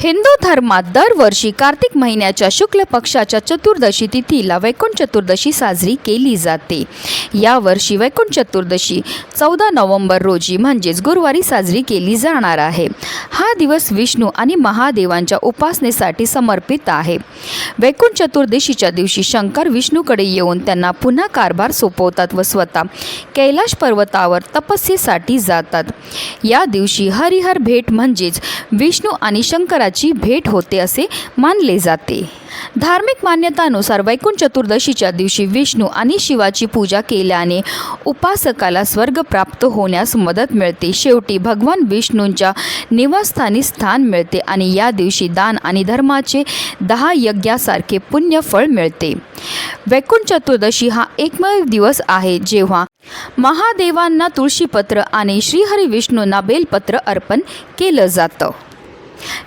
हिंदू धर्मात दरवर्षी कार्तिक महिन्याच्या शुक्ल पक्षाच्या चतुर्दशी तिथीला वैकुंठ चतुर्दशी साजरी केली जाते. यावर्षी वैकुंठ चतुर्दशी चौदा नोव्हेंबर रोजी म्हणजेच गुरुवारी साजरी केली जाणार आहे. हा दिवस विष्णू आणि महादेवांच्या उपासनेसाठी समर्पित आहे. वैकुंठ चतुर्दशीच्या दिवशी शंकर विष्णूकडे येऊन त्यांना पुन्हा कारभार सोपवतात व स्वतः कैलाश पर्वतावर तपस्येसाठी जातात. या दिवशी हरिहर भेट म्हणजेच विष्णू आणि शंकराची भेट होते असे मानले जाते. धार्मिक मान्यतानुसार वैकुंठ चतुर्दशीच्या दिवशी विष्णू आणि शिवाची पूजा केल्याने उपासकाला स्वर्ग प्राप्त होण्यास मदत मिळते. शेवटी भगवान विष्णूंच्या निवासस्थानी स्थान मिळते आणि या दिवशी दान आणि धर्माचे दहा यज्ञासारखे पुण्यफळ मिळते. वैकुंठ चतुर्दशी हा एकमेव दिवस आहे जेव्हा महादेवांना तुळशीपत्र आणि श्रीहरी विष्णूंना बेलपत्र अर्पण केलं जातं.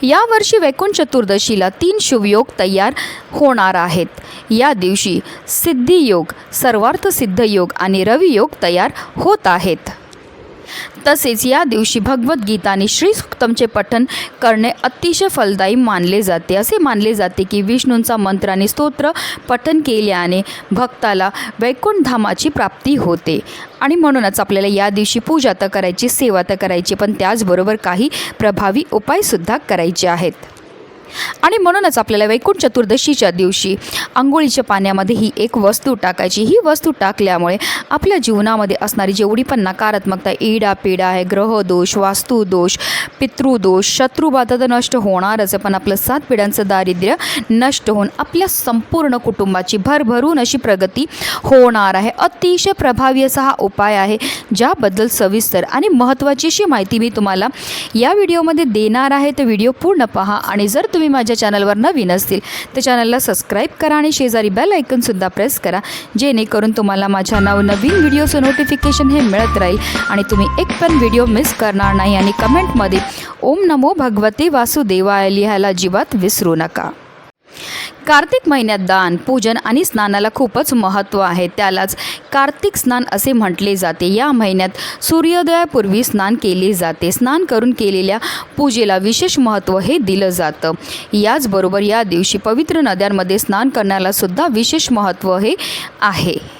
यावर्षी वैकुंठ चतुर्दशीला तीन शुभयोग तयार होणार आहेत. या दिवशी सिद्धियोग सर्वार्थ सिद्धयोग आणि रवियोग तयार होत आहेत. तसेच या दिवशी भगवद्गीता आणि श्रीसुक्तमचे पठन करणे अतिशय फलदायी मानले जाते. असे मानले जाते की विष्णूंचा मंत्र आणि स्तोत्र पठन केल्याने भक्ताला वैकुंठ धामाची प्राप्ती होते. आणि म्हणूनच आपल्याला या दिवशी पूजा तर करायची सेवा तर करायची पण त्याचबरोबर काही प्रभावी उपायसुद्धा करायचे आहेत. आणि म्हणूनच आपल्याला वैकुंठ चतुर्दशीच्या दिवशी आंघोळीच्या पाण्यामध्ये ही एक वस्तू टाकायची. ही वस्तू टाकल्यामुळे आपल्या जीवनामध्ये असणारी जेवढी पण नकारात्मकता इडा पिडा आहे ग्रहदोष वास्तुदोष पितृदोष शत्रुबाधा तर नष्ट होणारच आहे पण आपलं सात पिढ्यांचं दारिद्र्य नष्ट होऊन आपल्या संपूर्ण कुटुंबाची भरभरून अशी प्रगती होणार आहे. अतिशय प्रभावी असा हा उपाय आहे ज्याबद्दल सविस्तर आणि महत्त्वाची अशी माहिती मी तुम्हाला या व्हिडिओमध्ये देणार आहे. तर व्हिडिओ पूर्ण पहा आणि जर तुम्ही तुम्ही माझ्या चॅनलवर नवीन असतील तर चॅनलला सबस्क्राईब करा आणि शेजारी बेल ऐकूनसुद्धा प्रेस करा. जेणेकरून तुम्हाला माझ्या नवनवीन व्हिडिओचं नोटिफिकेशन हे मिळत राहील. आणि तुम्ही एक पण व्हिडिओ मिस करणार नाही आणि कमेंटमध्ये ओम नमो भगवते वासुदेवाय लिहायला अजिबात विसरू नका. कार्तिक महिन्यात दान पूजन आणि स्नानाला खूपच महत्त्व आहे. त्यालाच कार्तिक स्नान असे म्हटले जाते. या महिन्यात सूर्योदयापूर्वी स्नान केले जाते. स्नान करून केलेल्या पूजेला विशेष महत्त्व हे दिलं जातं. याचबरोबर या दिवशी पवित्र नद्यांमध्ये स्नान करण्यालासुद्धा विशेष महत्त्व हे आहे.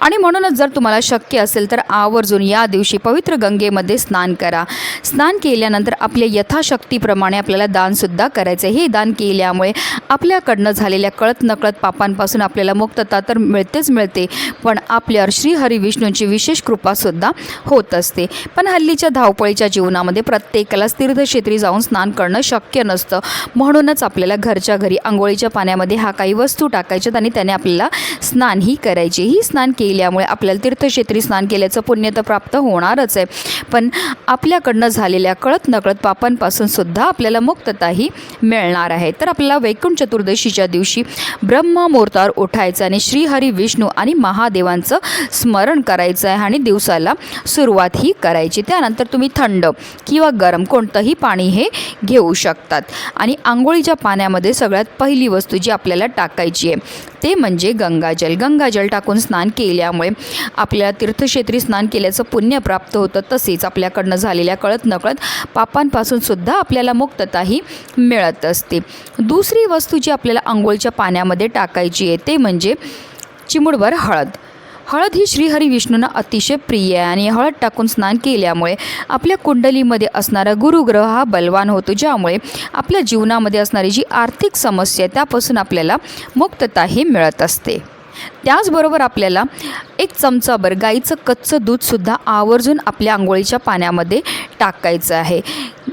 आणि म्हणूनच जर तुम्हाला शक्य असेल तर आवर्जून या दिवशी पवित्र गंगेमध्ये स्नान करा. स्नान केल्यानंतर आपल्या यथाशक्तीप्रमाणे आपल्याला दानसुद्धा करायचं आहे हे दान केल्यामुळे आपल्याकडनं झालेल्या कळत नकळत पापांपासून आपल्याला मुक्तता तर मिळतेच मिळते पण आपल्यावर श्री विष्णूंची विशेष कृपासुद्धा होत असते. पण हल्लीच्या धावपळीच्या जीवनामध्ये प्रत्येकालाच तीर्थक्षेत्री जाऊन स्नान करणं शक्य नसतं. म्हणूनच आपल्याला घरच्या घरी आंघोळीच्या पाण्यामध्ये हा काही वस्तू टाकायच्यात आणि त्याने आपल्याला स्नानही करायचे. ही स्नान स्नान केल्यामुळे आपल्याला तीर्थक्षेत्री स्नान केल्याचं पुण्य तर प्राप्त होणारच आहे. पण आपल्याकडनं झालेल्या कळत नकळत पापांपासून सुद्धा आपल्याला मुक्तताही मिळणार आहे. तर आपल्याला वैकुंठ चतुर्दशीच्या दिवशी ब्रह्ममुहूर्तावर उठायचं आणि श्रीहरी विष्णू आणि महादेवांचं स्मरण करायचं आहे आणि दिवसाला सुरुवात ही करायची. त्यानंतर तुम्ही थंड किंवा गरम कोणतंही पाणी हे घेऊ शकतात. आणि आंघोळीच्या पाण्यामध्ये सगळ्यात पहिली वस्तू जी आपल्याला टाकायची आहे ते म्हणजे गंगाजल. गंगाजल टाकून स्नान केल्यामुळे आपल्याला तीर्थक्षेत्री स्नान केल्याचं पुण्य प्राप्त होतं. तसेच आपल्याकडनं झालेल्या कळत नकळत पापांपासून सुद्धा आपल्याला मुक्तताही मिळत असते. दुसरी वस्तू जी आपल्याला आंघोळच्या पाण्यामध्ये टाकायची आहे ते म्हणजे चिमुडभर हळद. हळद ही श्रीहरी विष्णूंना अतिशय प्रिय आहे आणि हळद टाकून स्नान केल्यामुळे आपल्या कुंडलीमध्ये असणारा गुरुग्रह हा बलवान होतो ज्यामुळे आपल्या जीवनामध्ये असणारी जी आर्थिक समस्या आहे त्यापासून आपल्याला मुक्तताही मिळत असते. त्याचबरोबर आपल्याला एक चमचाभर गाईचं कच्चं दूधसुद्धा आवर्जून आपल्या आंघोळीच्या पाण्यामध्ये टाकायचं आहे.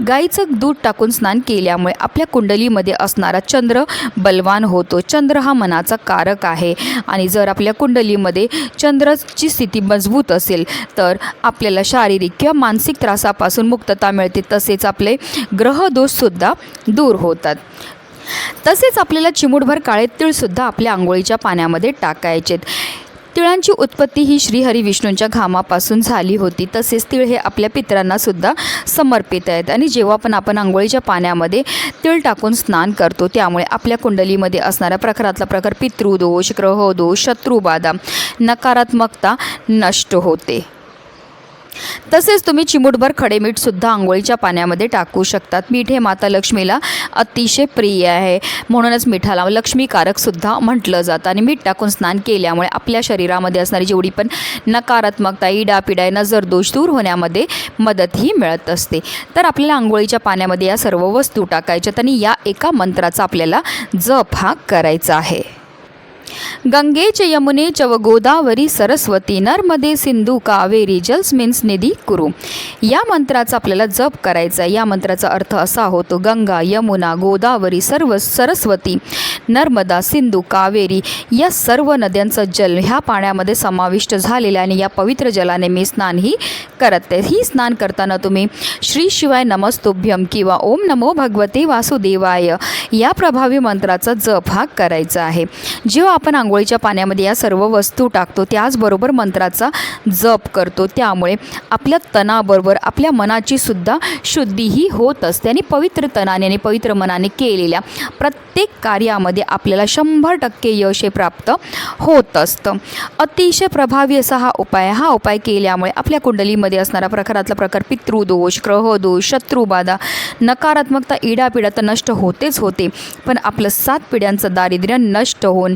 गाईचं दूध टाकून स्नान केल्यामुळे आपल्या कुंडलीमध्ये असणारा चंद्र बलवान होतो. चंद्र हा मनाचा कारक आहे. आणि जर आपल्या कुंडलीमध्ये चंद्राची स्थिती मजबूत असेल तर आपल्याला शारीरिक किंवा मानसिक त्रासापासून मुक्तता मिळते. तसेच आपले ग्रहदोषसुद्धा दूर होतात. तसेच आपल्याला चिमूटभर काळे तीळसुद्धा आपल्या आंघोळीच्या पाण्यामध्ये टाकायचेत. तिळांची उत्पत्ती ही श्रीहरी विष्णूंच्या घामापासून झाली होती. तसेच तिळ हे आपल्या पितरांना सुद्धा समर्पित आहेत. आणि जेव्हा पण आपण आंघोळीच्या पाण्यामध्ये तिळ टाकून स्नान करतो त्यामुळे आपल्या कुंडलीमध्ये असणाऱ्या प्रकारातला प्रकार पितृदोष ग्रहदोष शत्रुबाधा नकारात्मकता नष्ट होते. तसेच तुम्ही चिमूटभर खडे मीठसुद्धा आंघोळीच्या पाण्यामध्ये टाकू शकतात. मीठ हे माता लक्ष्मीला अतिशय प्रिय आहे. म्हणूनच मिठाला लक्ष्मीकारकसुद्धा म्हटलं जातं. आणि मीठ टाकून स्नान केल्यामुळे आपल्या शरीरामध्ये असणारी जेवढी पण नकारात्मकता इडापिडा नजर दोष दूर होण्यामध्ये मदतही मिळत असते. तर आपल्याला आंघोळीच्या पाण्यामध्ये या सर्व वस्तू टाकायच्यात आणि या एका मंत्राचा आपल्याला जप हा करायचा आहे. गंगेच यमुने च व गोदावरी सरस्वती नर्मदे सिंधू कावेरी जलस्मिन्स निधी कुरु. या मंत्राचा आपल्याला जप करायचा आहे. या मंत्राचा अर्थ असा होतो गंगा यमुना गोदावरी सर्व सरस्वती नर्मदा सिंधू कावेरी या सर्व नद्यांचं जल ह्या पाण्यामध्ये समाविष्ट झालेलं आहे आणि या पवित्र जलाने मी स्नानही करत. ही स्नान करताना तुम्ही श्री शिवाय नमस्तुभ्यम किंवा ओम नमो भगवते वासुदेवाय या प्रभावी मंत्राचा जप हा करायचा आहे. जेव्हा आपण आंघोळीच्या पाण्यामध्ये या सर्व वस्तू टाकतो त्याचबरोबर मंत्राचा जप करतो. त्यामुळे आपल्या तणाबरोबर आपल्या मनाची सुद्धा शुद्धीही होत असते आणि पवित्र तणाने आणि पवित्र मनाने केलेल्या प्रत्येक कार्यामध्ये आपल्याला शंभर टक्के यश हे प्राप्त होत असतं. अतिशय प्रभावी असा हा उपाय हा उपाय केल्यामुळे आपल्या कुंडलीमध्ये असणारा प्रकारातला प्रकार पितृदोष ग्रहदोष शत्रुबाधा नकारात्मकता इडापिडा तर नष्ट होतेच होते पण आपलं सात पिढ्यांचं दारिद्र्य नष्ट होऊन